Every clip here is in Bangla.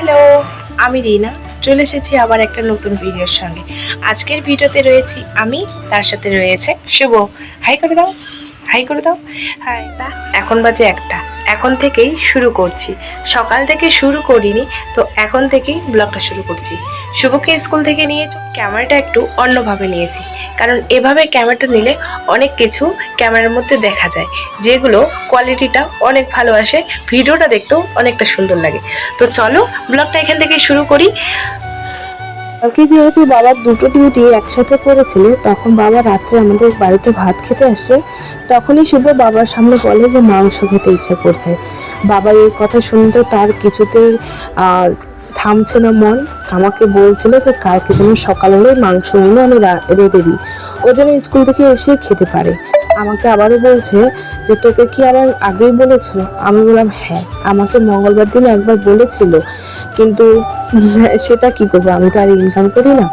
হ্যালো আমি রিনা। চলে এসেছি আবার একটা নতুন ভিডিওর সঙ্গে। আজকের ভিডিওতে রয়েছি আমি তার সাথে রয়েছে শুভ। হাই করে দাও। হাই করে দাও। হাই এখন বাজে একটা। এখন থেকেই শুরু করছি। সকাল থেকে শুরু করিনি তো এখন থেকেই ব্লগটা শুরু করছি। শুভকে স্কুল থেকে নিয়ে ক্যামেরাটা একটু অন্যভাবে নিয়েছি। কারণ এভাবে ক্যামেরাটা নিলে অনেক কিছু ক্যামেরার মধ্যে দেখা যায়, যেগুলো কোয়ালিটিটা অনেক ভালো আসে, ভিডিওটা দেখতেও অনেকটা সুন্দর লাগে। তো চলো ব্লগটা এখান থেকে শুরু করি। কালকে যেহেতু বাবার দুটো ডিউটি একসাথে করেছিল, তখন বাবা রাত্রে আমাদের বাড়িতে ভাত খেতে আসে, তখনই শুভ বাবার সামনে বলে যে মাংস খেতে ইচ্ছে করছে। বাবা এই কথা শুনতে তার কিছুতেই থামছে না মন। আমাকে বলছিল যে কালকে যেন সকাল হলে মাংস এনে আমি রেঁধে দিই ও যেন স্কুল থেকে এসে খেতে পারে। আমাকে আবারও বলছে যে, তোকে কি আবার আগেই বলেছিল আমি বললাম হ্যাঁ আমাকে মঙ্গলবার দিন একবার বলেছিল। কিন্তু, সেটা কি করব? আমি তো আর ইনকাম করি না।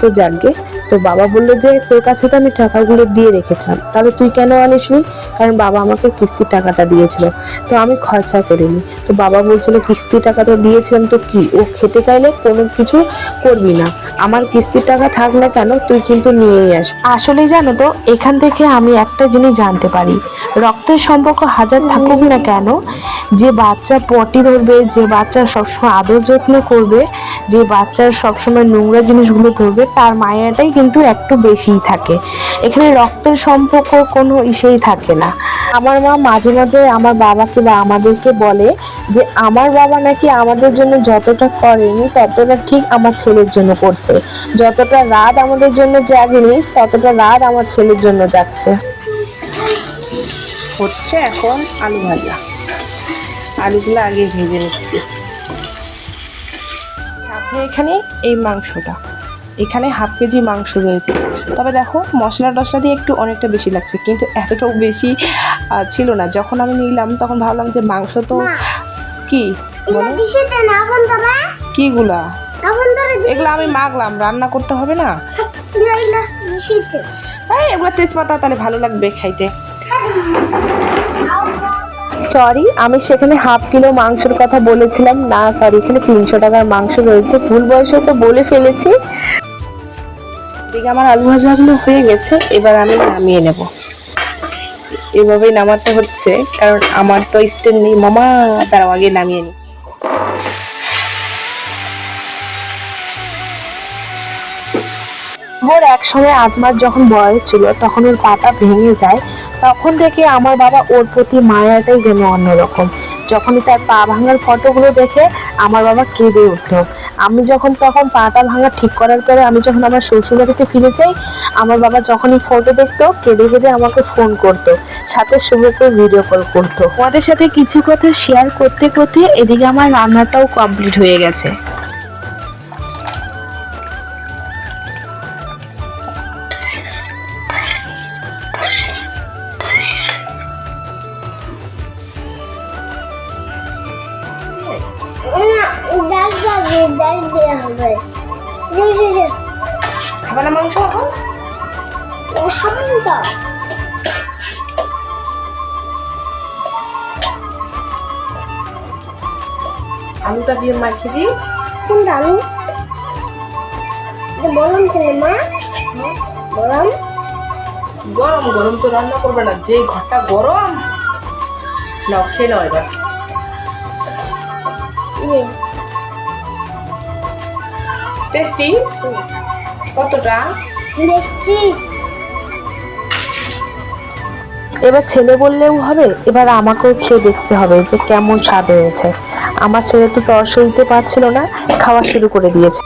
তো যাকগে তো বাবা বলল যে, তোর কাছে তো আমি টাকাগুলো দিয়ে রেখেছিলাম। তাহলে তুই কেন আনিসনি? কারণ বাবা আমাকে কিস্তির টাকাটা দিয়েছিল। তো আমি খরচা করিনি। তো বাবা বলছিল, কিস্তির টাকাটা দিয়েছিলাম, তো কি? ও খেতে চাইলে কোনো কিছু করবি না। আমার কিস্তির টাকা থাক না কেন, তুই কিন্তু নিয়েই আস। আসলে জানো তো, এখান থেকে আমি একটা জিনিস জানতে পারি। রক্তের সম্পর্ক হাজার থাকুক না কেন, যে বাচ্চা পটি ধরবে, যে বাচ্চা সবসময় আদর যত্ন করবে, যে বাচ্চার সবসময় নোংরা জিনিসগুলো ধরবে, তার মায়াটাই কিন্তু একটু বেশিই থাকে। এখানে রক্তের সম্পর্ক কোনো ইসেই থাকে না। আমার মা মাঝে মাঝে আমার বাবাকে বা আমাদেরকে বলে যে, আমার বাবা নাকি আমাদের জন্য যতটা করেনি, ততটা ঠিক আমার ছেলের জন্য করছে। যতটা রাত আমাদের জন্য জাগেনি, ততটা রাত আমার ছেলের জন্য যাচ্ছে। হচ্ছে এখন আলু ভাজা। আলুগুলো আগে ভেজে নিচ্ছি। সাথে এখানে এই মাংসটা। এখানে হাফ কেজি মাংস রয়েছে। তবে দেখো মশলা টশলা দিয়ে একটু অনেকটা বেশি লাগছে কিন্তু এতটাও বেশি ছিল না। যখন আমি নিলাম তখন ভাবলাম যে মাংস তো কি? কিগুলা? এগুলো আমি মাগলাম রান্না করতে হবে না? এগুলো তেজপাতা তাহলে ভালো লাগবে খাইতে। সরি আমি সেখানে হাফ কিলো মাংসের কথা বলেছিলাম। না সরি এখানে তিনশো টাকার মাংস রয়েছে। ভুল বয়সে তো বলে ফেলেছি। এদিকে আমার আলু ভাজাগুলো হয়ে গেছে, এবার আমি নামিয়ে নেব। এভাবেই নামাতে হচ্ছে, কারণ আমার তো স্ট্যান্ড নেই। মামা তারাও আগে নামিয়ে নি। ওর এক সময় আট মাস যখন বয়স ছিল, তখন ওর পাটা ভেঙে যায়, তখন থেকে আমার বাবা ওর প্রতি মায়াটাই যেন অন্যরকম। যখনই তার পা ভাঙার ফটোগুলো দেখে আমার বাবা কেঁদে উঠল। আমি যখন তখন পাটা ভাঙা ঠিক করার পরে আমি যখন আমার শ্বশুর বাড়িতে ফিরে যাই, আমার বাবা যখনই ফটো দেখতো, কেঁদে কেঁদে আমাকে ফোন করতো, সাথে শুভকে ভিডিও কল করতো। আমাদের সাথে কিছু কথা শেয়ার করতে করতে এদিকে আমার রান্নাটাও কমপ্লিট হয়ে গেছে। খাবার না মাংস এখন? খাবেন তো। আলুটা দিয়ে মাখিয়ে দিই। কোনটা আলু? এটা বললাম তো মা। গরম? গরম গরম তো রান্না করবে না। যে ঘরটা গরম নাও খেয়ে নাও এবার। টেস্টি কতটা? টেস্টি এবার ছেলে বললেও হবে এবার আমাকেও খেয়ে দেখতে হবে যে কেমন স্বাদ হয়েছে। আমার ছেলে তো তর সইতে পারছিল না খাওয়া শুরু করে দিয়েছে।